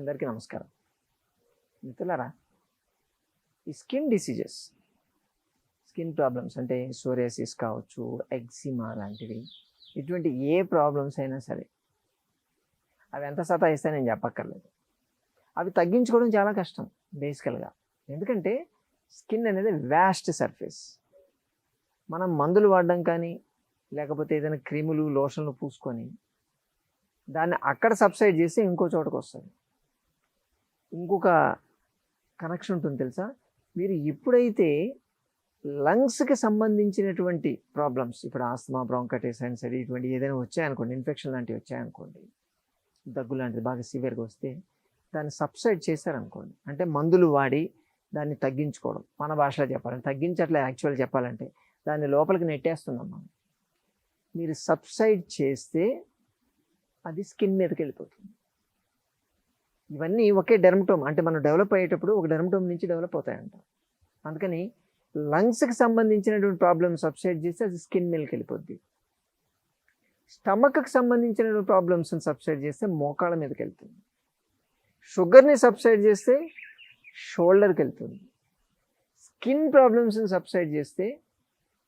అందరికీ నమస్కారం. మిత్రులారా ఈ స్కిన్ డిసీజెస్ స్కిన్ ప్రాబ్లమ్స్ అంటే సోరియాసిస్ కావచ్చు ఎగ్జిమా లాంటివి ఇటువంటి ఏ ప్రాబ్లమ్స్ అయినా సరే అవి ఎంత సతాయిస్తాయి నేను చెప్పక్కర్లేదు. అవి తగ్గించుకోవడం చాలా కష్టం బేసికల్గా. ఎందుకంటే స్కిన్ అనేది వ్యాస్ట్ సర్ఫేస్. మనం మందులు వాడడం కానీ లేకపోతే ఏదైనా క్రీములు లోషన్లు పూసుకొని దాన్ని అక్కడ సబ్సైడ్ చేసి ఇంకో చోటకు వస్తుంది ఇంకొక కనెక్షన్ ఉంటుంది తెలుసా? మీరు ఎప్పుడైతే లంగ్స్కి సంబంధించినటువంటి ప్రాబ్లమ్స్ ఇప్పుడు ఆస్తమా బ్రాంకటైస్ అండ్ సరే ఇటువంటి ఏదైనా వచ్చాయనుకోండి ఇన్ఫెక్షన్ లాంటివి వచ్చాయనుకోండి దగ్గు లాంటిది బాగా సివియర్గా వస్తే దాన్ని సబ్సైడ్ చేశారనుకోండి అంటే మందులు వాడి దాన్ని తగ్గించుకోవడం మన భాషలో చెప్పాలంటే తగ్గించట్లే యాక్చువల్ చెప్పాలంటే దాన్ని లోపలికి నెట్టేస్తున్నాం మనం. మీరు సబ్సైడ్ చేస్తే అది స్కిన్ మీదకి వెళ్ళిపోతుంది. ఇవన్నీ ఒకే డెర్మటోమ్ అంటే మనం డెవలప్ అయ్యేటప్పుడు ఒక డెర్మటోమ్ నుంచి డెవలప్ అవుతాయంట. అందుకని లంగ్స్కి సంబంధించినటువంటి ప్రాబ్లమ్ సబ్సైడ్ చేస్తే అది స్కిన్ మీదకి వెళ్ళిపోద్ది. స్టమక్కి సంబంధించినటువంటి ప్రాబ్లమ్స్ని సబ్సైడ్ చేస్తే మోకాళ్ళ మీదకి వెళ్తుంది. షుగర్ని సబ్సైడ్ చేస్తే షోల్డర్కి వెళ్తుంది. స్కిన్ ప్రాబ్లమ్స్ని సబ్సైడ్ చేస్తే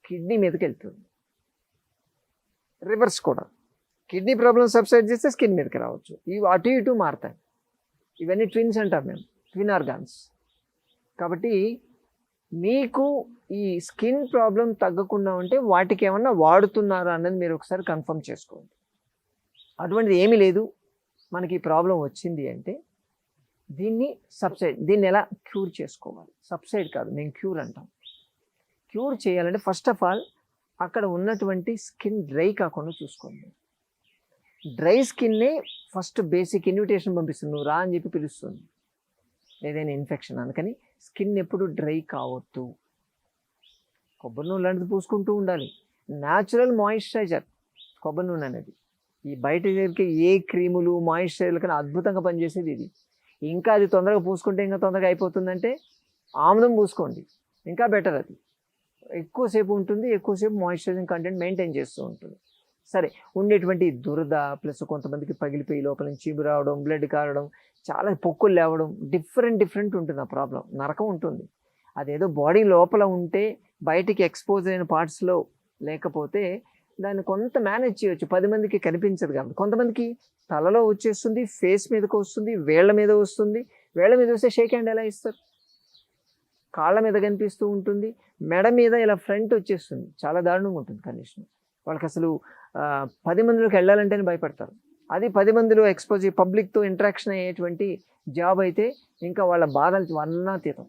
కిడ్నీ మీదకి వెళ్తుంది. రివర్స్ కూడా. కిడ్నీ ప్రాబ్లమ్స్ సబ్సైడ్ చేస్తే స్కిన్ మీదకి రావచ్చు. ఇవి అటు ఇటు మారుతాయి. ఇవన్నీ ట్విన్స్ అంటాం మేము ట్విన్ ఆర్గాన్స్. కాబట్టి మీకు ఈ స్కిన్ ప్రాబ్లం తగ్గకుండా ఉంటే వాటికి ఏమన్నా వాడుతున్నారా అన్నది మీరు ఒకసారి కన్ఫర్మ్ చేసుకోండి. అటువంటిది ఏమీ లేదు. మనకి ఈ ప్రాబ్లం వచ్చింది అంటే దీన్ని సబ్సైడ్ దీన్ని ఎలా క్యూర్ చేసుకోవాలి? సబ్సైడ్ కాదు మేము క్యూర్ అంటాం. క్యూర్ చేయాలంటే ఫస్ట్ ఆఫ్ ఆల్ అక్కడ ఉన్నటువంటి స్కిన్ డ్రై కాకుండా చూసుకోండి. డ్రై స్కిన్నే ఫస్ట్ బేసిక్ ఇన్విటేషన్ పంపిస్తుంది. నువ్వు రా అని చెప్పి పిలుస్తుంది. ఏదైనా ఇన్ఫెక్షన్ అందుకని స్కిన్ ఎప్పుడు డ్రై కావద్దు. కొబ్బరి నూనె లాంటిది పూసుకుంటూ ఉండాలి. న్యాచురల్ మాయిశ్చరైజర్ కొబ్బరి నూనె అనేది. ఈ బయట దగ్గరికి ఏ క్రీములు మాయిశ్చరైజర్లు కానీ అద్భుతంగా పనిచేసేది ఇది. ఇంకా అది తొందరగా పూసుకుంటే ఇంకా తొందరగా అయిపోతుందంటే ఆముదం పూసుకోండి. ఇంకా బెటర్ అది. ఎక్కువసేపు ఉంటుంది ఎక్కువసేపు మాయిశ్చరైజింగ్ కంటెంట్ మెయింటైన్ చేస్తూ ఉంటుంది. సరే ఉండేటువంటి దురద ప్లస్ కొంతమందికి పగిలిపోయి లోపల నుంచి చీము రావడం బ్లడ్ కారడం చాలా పొక్కులు లేవడం డిఫరెంట్ డిఫరెంట్ ఉంటుంది ఆ ప్రాబ్లం. నరకం ఉంటుంది. అదేదో బాడీ లోపల ఉంటే బయటికి ఎక్స్పోజ్ అయిన పార్ట్స్లో లేకపోతే దాన్ని కొంత మేనేజ్ చేయొచ్చు. పది మందికి కనిపించదు కాబట్టి. కొంతమందికి తలలో వచ్చేస్తుంది ఫేస్ మీదకి వస్తుంది వేళ్ళ మీద వస్తుంది. వేళ్ళ మీద వస్తే షేక్ హ్యాండ్ ఎలా ఇస్తారు? కాళ్ళ మీద కనిపిస్తూ ఉంటుంది. మెడ మీద ఇలా ఫ్రంట్ వచ్చేస్తుంది. చాలా దారుణంగా ఉంటుంది కండిషన్. వాళ్ళకి అసలు పది మందిలోకి వెళ్ళాలంటేనే భయపడతారు. అది పది మందిలో ఎక్స్పోజ్ పబ్లిక్తో ఇంటరాక్షన్ అయ్యేటువంటి జాబ్ అయితే ఇంకా వాళ్ళ బాధలు వర్ణాతీతం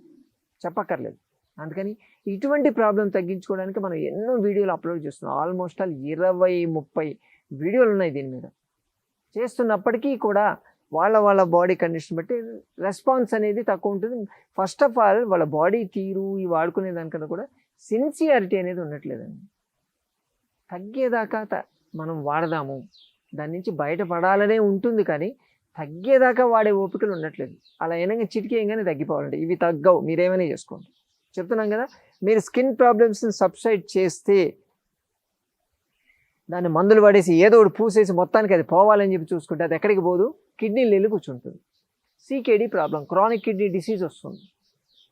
చెప్పక్కర్లేదు. అందుకని ఇటువంటి ప్రాబ్లం తగ్గించుకోవడానికి మనం ఎన్నో వీడియోలు అప్లోడ్ చేస్తున్నాం. ఆల్మోస్ట్ ఆల్ ఇరవై ముప్పై వీడియోలు ఉన్నాయి దీని మీద. చేస్తున్నప్పటికీ కూడా వాళ్ళ వాళ్ళ బాడీ కండిషన్ బట్టి రెస్పాన్స్ అనేది తక్కువ ఉంటుంది. ఫస్ట్ ఆఫ్ ఆల్ వాళ్ళ బాడీ తీరు ఈ వాడుకునే దానికన్నా కూడా సిన్సియారిటీ అనేది ఉండట్లేదండి. తగ్గేదాకా మనం వాడదాము. దాని నుంచి బయటపడాలనే ఉంటుంది కానీ తగ్గేదాకా వాడే ఓపికలు ఉండట్లేదు. అలా అయినా చిటికేయంగానే తగ్గిపోవాలండి. ఇవి తగ్గవు. మీరేమైనా చేసుకోండి. చెప్తున్నాం కదా మీరు స్కిన్ ప్రాబ్లమ్స్ని సబ్సైడ్ చేస్తే దాన్ని మందులు పడేసి ఏదో ఒకటి పూసేసి మొత్తానికి అది పోవాలని చెప్పి చూసుకుంటే అది ఎక్కడికి పోదు? కిడ్నీలు వెళ్ళి కూర్చుంటుంది. CKD problem chronic kidney disease వస్తుంది.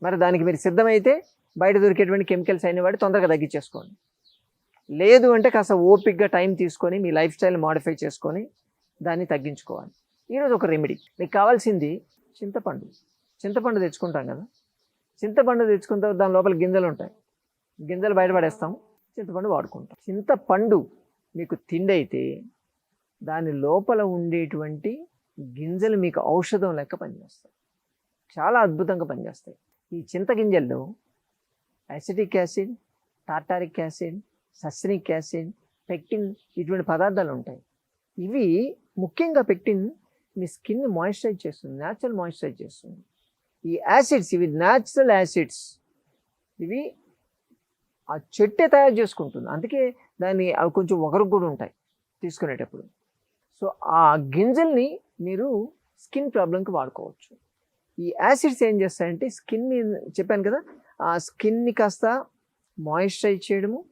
మరి దానికి మీరు సిద్ధమైతే బయట దొరికేటువంటి కెమికల్స్ అయిన వాటి తొందరగా తగ్గించేసుకోండి. లేదు అంటే కాస్త ఓపిక్గా టైం తీసుకొని మీ లైఫ్ స్టైల్ మాడిఫై చేసుకొని దాన్ని తగ్గించుకోవాలి. ఈరోజు ఒక రెమెడీ. మీకు కావాల్సింది చింతపండు. చింతపండు తెచ్చుకుంటాం కదా. చింతపండు తెచ్చుకున్న తర్వాత దాని లోపల గింజలు ఉంటాయి. గింజలు బయటపడేస్తాం చింతపండు వాడుకుంటాం. చింతపండు మీకు తిండి అయితే దాని లోపల ఉండేటువంటి గింజలు మీకు ఔషధం లెక్క పనిచేస్తాయి. చాలా అద్భుతంగా పనిచేస్తాయి. ఈ చింతగింజల్లో acetic acid tartaric acid succinic acid pectin ఇటువంటి పదార్థాలు ఉంటాయి. ఇవి ముఖ్యంగా పెక్టిన్ మీ స్కిన్ని మాయిశ్చరైజ్ చేస్తుంది న్యాచురల్ మాయిశ్చరైజ్ చేస్తుంది. ఈ యాసిడ్స్ ఇవి న్యాచురల్ యాసిడ్స్. ఇవి ఆ చెట్టే తయారు చేసుకుంటుంది. అందుకే దాన్ని అవి కొంచెం ఒకరు కూడా ఉంటాయి తీసుకునేటప్పుడు. సో ఆ గింజల్ని మీరు స్కిన్ ప్రాబ్లంకి వాడుకోవచ్చు. ఈ యాసిడ్స్ ఏం చేస్తాయంటే స్కిన్ మీద చెప్పాను కదా ఆ స్కిన్ని కాస్త మాయిశ్చరైజ్ చేయడము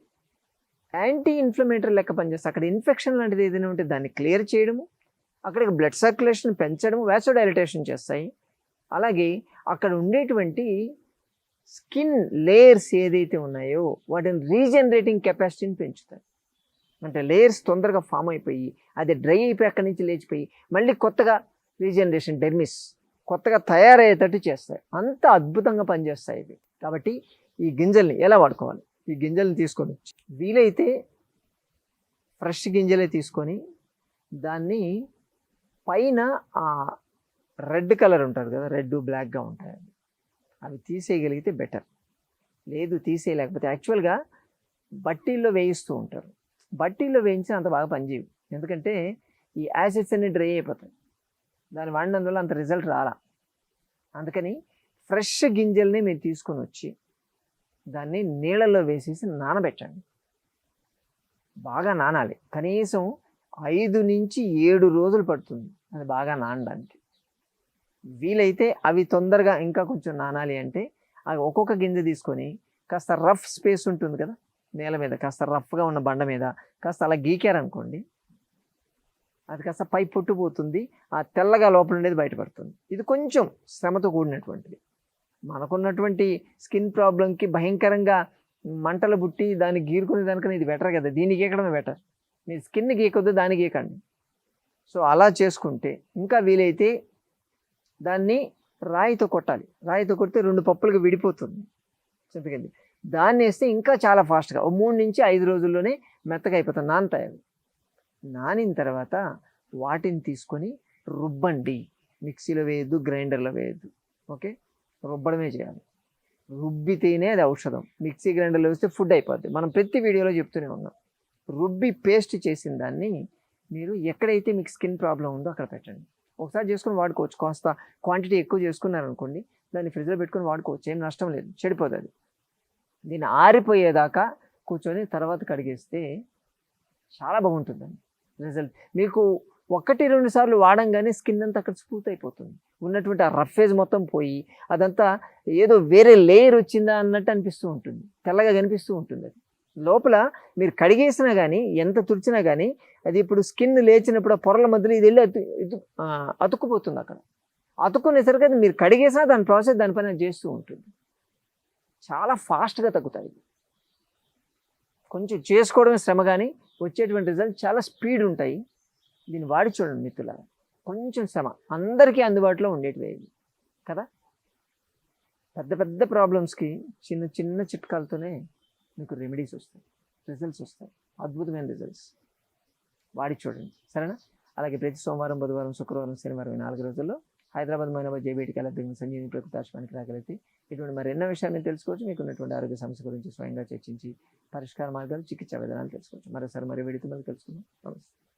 యాంటీ ఇన్ఫ్లమేటరీ లెక్క పనిచేస్తాయి అక్కడ ఇన్ఫెక్షన్ లాంటిది ఏదైనా ఉంటే దాన్ని క్లియర్ చేయడము అక్కడికి బ్లడ్ సర్క్యులేషన్ పెంచడం వ్యాసోడైలిటేషన్ చేస్తాయి. అలాగే అక్కడ ఉండేటువంటి స్కిన్ లేయర్స్ ఏదైతే ఉన్నాయో వాటిని రీజనరేటింగ్ కెపాసిటీని పెంచుతాయి. అంటే లేయర్స్ తొందరగా ఫామ్ అయిపోయి అది డ్రై అయిపోయి అక్కడి నుంచి లేచిపోయి మళ్ళీ కొత్తగా రీజనరేషన్ డెర్మిస్ కొత్తగా తయారయ్యేటట్టు చేస్తాయి. అంత అద్భుతంగా పనిచేస్తాయి ఇవి. కాబట్టి ఈ గింజల్ని ఎలా వాడుకోవాలి? ఈ గింజలను తీసుకొని వచ్చి వీలైతే ఫ్రెష్ గింజలే తీసుకొని దాన్ని పైన ఆ రెడ్ కలర్ ఉంటుంది కదా రెడ్ బ్లాక్గా ఉంటాయి అవి. తీసేయగలిగితే బెటర్. లేదు తీసేయలేకపోతే యాక్చువల్గా బట్టీల్లో వేయిస్తూ ఉంటారు. బట్టీల్లో వేయించి అంత బాగా పనిచేయవు. ఎందుకంటే ఈ యాసిడ్స్ అన్ని డ్రై అయిపోతాయి. దాన్ని వాడినందువల్ల అంత రిజల్ట్ రాలా. అందుకని ఫ్రెష్ గింజల్ని మీరు తీసుకొని వచ్చి దాన్ని నీళ్ళలో వేసేసి నానబెట్టండి. బాగా నానాలి. కనీసం ఐదు నుంచి ఏడు రోజులు పడుతుంది అది బాగా నానడానికి. వీలైతే అవి తొందరగా ఇంకా కొంచెం నానాలి అంటే అవి ఒక్కొక్క గింజ తీసుకొని కాస్త రఫ్ స్పేస్ ఉంటుంది కదా నేల మీద కాస్త రఫ్గా ఉన్న బండ మీద కాస్త అలా గీకారనుకోండి అది కాస్త పై పొట్టుపోతుంది ఆ తెల్లగా లోపల ఉండేది బయటపడుతుంది. ఇది కొంచెం శ్రమతో కూడినటువంటిది. మనకున్నటువంటి స్కిన్ ప్రాబ్లంకి భయంకరంగా మంటలు పుట్టి దాన్ని గీరుకునే దానికన్నా ఇది బెటర్ కదా? దీన్ని గీకడమే బెటర్. మీరు స్కిన్ గీకొద్దు దాన్ని గీకండి సో అలా చేసుకుంటే ఇంకా వీలైతే దాన్ని రాయితో కొట్టాలి. రాయితో కొడితే రెండు పప్పులుగా విడిపోతుంది. చింతకింది. దాన్ని వేస్తే ఇంకా చాలా ఫాస్ట్గా ఓ మూడు నుంచి ఐదు రోజుల్లోనే మెత్తగా అయిపోతుంది నానతాయి అవి. నానిన తర్వాత వాటిని తీసుకొని రుబ్బండి. మిక్సీలో వేయద్దు గ్రైండర్లో వేయద్దు. ఓకే? రుబ్బడమే చేయాలి. రుబ్బితేనే అది ఔషధం. మిక్సీ గ్రైండర్లో వేస్తే ఫుడ్ అయిపోద్ది. మనం ప్రతి వీడియోలో చెప్తూనే ఉన్నాం. రుబ్బి పేస్ట్ చేసిన దాన్ని మీరు ఎక్కడైతే మీకు స్కిన్ ప్రాబ్లం ఉందో అక్కడ పెట్టండి. ఒకసారి చేసుకొని వాడుకోవచ్చు. కాస్త క్వాంటిటీ ఎక్కువ చేసుకున్నారనుకోండి దాన్ని ఫ్రిడ్జ్లో పెట్టుకొని వాడుకోవచ్చు. ఏం నష్టం లేదు. చెడిపోదు అది. దీన్ని ఆరిపోయేదాకా కూర్చొని తర్వాత కడిగేస్తే చాలా బాగుంటుందండి. రిజల్ట్. మీకు ఒకటి రెండు సార్లు వాడంగానే స్కిన్ అంతా అక్కడ స్మూత్ అయిపోతుంది. ఉన్నటువంటి ఆ రఫేజ్ మొత్తం పోయి అదంతా ఏదో వేరే లేయర్ వచ్చిందా అన్నట్టు అనిపిస్తూ ఉంటుంది. తెల్లగా కనిపిస్తూ ఉంటుంది అది. లోపల మీరు కడిగేసినా కానీ ఎంత తుడిచినా కానీ అది ఇప్పుడు స్కిన్ లేచినప్పుడు ఆ పొరల మధ్యలో ఇది వెళ్ళి అతు అతుక్కుపోతుంది అక్కడ. అతుక్కునేసరికి అది మీరు కడిగేసినా దాని ప్రాసెస్ దానిపైన చేస్తూ ఉంటుంది. చాలా ఫాస్ట్గా తగ్గుతుంది కొంచెం చేసుకోవడమే శ్రమ కానీ వచ్చేటువంటి రిజల్ట్ చాలా స్పీడ్ ఉంటాయి. దీన్ని వాడి చూడండి మిత్రులారా. కొంచెం శ్రమ. అందరికీ అందుబాటులో ఉండేటివి కదా? పెద్ద పెద్ద ప్రాబ్లమ్స్కి చిన్న చిన్న చిట్కాలతోనే మీకు రెమెడీస్ వస్తాయి. రిజల్ట్స్ వస్తాయి. అద్భుతమైన రిజల్ట్స్. వాడి చూడండి. సరేనా? అలాగే ప్రతి సోమవారం బుధవారం శుక్రవారం శనివారం నాలుగు రోజుల్లో హైదరాబాద్ మైనాబాద్ జేబీటీ కలెక్టర్ సంజీవిని ప్రకృతి ఆశ్రమానికి రాగలిగితే ఇటువంటి మరి ఎన్నో విషయాన్ని తెలుసుకోవచ్చు. మీకు ఉన్నటువంటి ఆరోగ్య సమస్య గురించి స్వయంగా చర్చించి పరిష్కార మార్గాలు చికిత్సా విధానాలు తెలుసుకోవచ్చు. మరోసారి మరి వీడితో మళ్ళీ తెలుసుకుందాం నమస్తే.